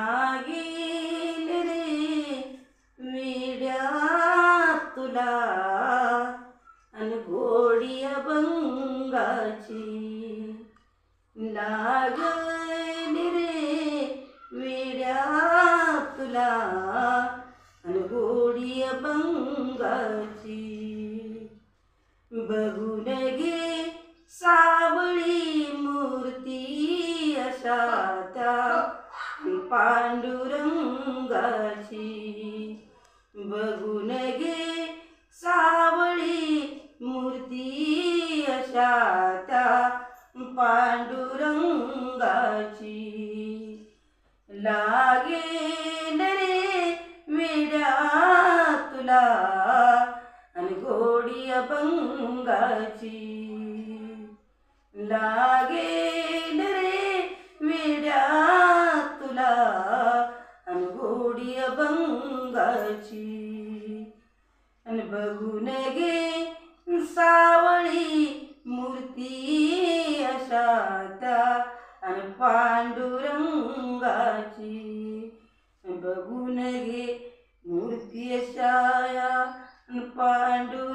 मागील रे मिळ्या तुला आणि गोडी अभंगाची लागल रे मिळ्या तुला आणि गोडी अभंगाची. बघून गे सावळी मूर्ती अशा त्या पांडुरंगाची. बघून घे सावळी मूर्ती अशा त्या पांडुरंगाची. लागेल रे वेड्या तुला आणि गोडी अभंगाची. लागे देवाची आणि बघून गे सावळी मूर्ती अशा त्या आणि पांडुरंगाची बघून गे मूर्ती अशा पांडुरंगाची.